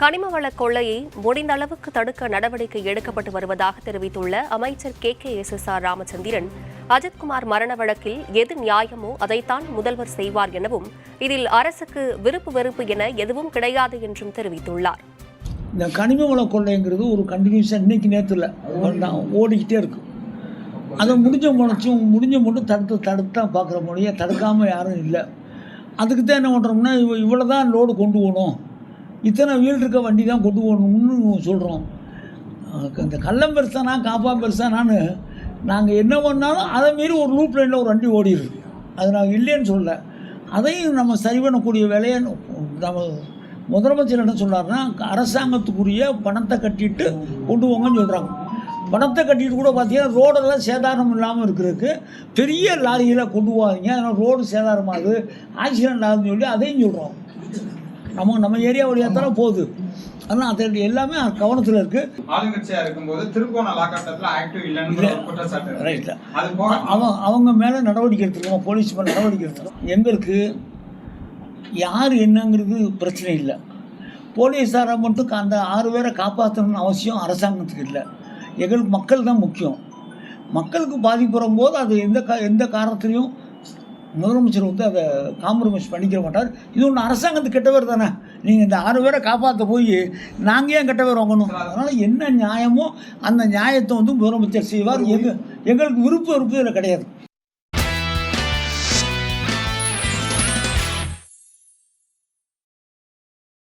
கனிம வள கொள்ளையை முடிந்த அளவுக்கு தடுக்க நடவடிக்கை எடுக்கப்பட்டு வருவதாக தெரிவித்துள்ள அமைச்சர் K. K. S. S. R. Ramachandran Ajithkumar மரண வழக்கில் எது நியாயமோ அதைத்தான் முதல்வர் செய்வார் எனவும் இதில் அரசுக்கு விருப்பு வெறுப்பு என எதுவும் கிடையாது என்றும் தெரிவித்துள்ளார். இந்த கனிம வள கொள்ளைங்கிறது ஒரு கண்டினியூஸாக இன்னைக்கு நேரத்தில் ஓடிக்கிட்டே இருக்கும் அதை முடிஞ்ச முளைச்சும் முடிஞ்ச மட்டும் தடுத்து தடுத்து தான் பார்க்குற மொழியை தடுக்காமல் யாரும் இல்லை. அதுக்கு தான் என்ன பண்ணுறோம்னா இவ்வளோ தான் லோடு கொண்டு போகணும் இத்தனை வீல் இருக்க வண்டி தான் கொண்டு போகணும்னு சொல்கிறோம் இந்த கள்ளம் பெருசானா காப்பா பெருசானான்னு நாங்கள் என்ன பண்ணாலும் அதை மீறி ஒரு லூப் லைனில் ஒரு வண்டி ஓடிடுது. அது நான் இல்லைன்னு சொல்லலை. அதையும் நம்ம சரி பண்ணக்கூடிய வேலையை நம்ம முதலமைச்சர் என்ன சொல்கிறாருன்னா அரசாங்கத்துக்குரிய பணத்தை கட்டிட்டு கொண்டு போங்கன்னு சொல்கிறாங்க பணத்தை கட்டிட்டு கூட பார்த்தீங்கன்னா ரோடெல்லாம் சேதாரம் இல்லாமல் இருக்கிறதுக்கு பெரிய லாரியில் கொண்டு போகாதீங்க. அதனால் ரோடு சேதாரமாகுது ஆக்சிடென்ட் ஆகுதுன்னு சொல்லி அதையும் சொல்கிறோம் நம்ம நம்ம ஏரியா வழியாக தானே போகுது. அதனால் அது எல்லாமே கவனத்தில் இருக்குது ஆளுங்கட்சியா இருக்கும்போது திருக்கோண லாக்காட்டத்துல ஆக்டிவ் இல்லைன்னு இருக்கு. அவன் அவங்க மேலே நடவடிக்கை எடுத்துருக்கோம். போலீஸ் மேலே நடவடிக்கை எடுத்துருக்கோம். எங்களுக்கு யார் என்னங்கிறது பிரச்சனை இல்லை. போலீஸாரை மட்டும் அந்த ஆறு பேரை காப்பாற்றணும்னு அவசியம் அரசாங்கத்துக்கு இல்லை. எங்களுக்கு மக்கள் தான் முக்கியம். மக்களுக்கு பாதிப்பு வரும்போது அது எந்த கா எந்த காரணத்துலையும் முதலமைச்சர் வந்து அதை காம்ப்ரமைஸ் பண்ணிக்க மாட்டார். இது ஒன்று அரசாங்கத்துக்கு கெட்டவர் தானே. நீங்கள் இந்த ஆறு பேரை காப்பாற்ற போய் நாங்கள் ஏன் கெட்டவர் வாங்கணும்? அதனால் என்ன நியாயமோ அந்த நியாயத்தை வந்து முதலமைச்சர் செய்வார். எங்கள் எங்களுக்கு விருப்பம் விருப்பம் இதில் கிடையாது.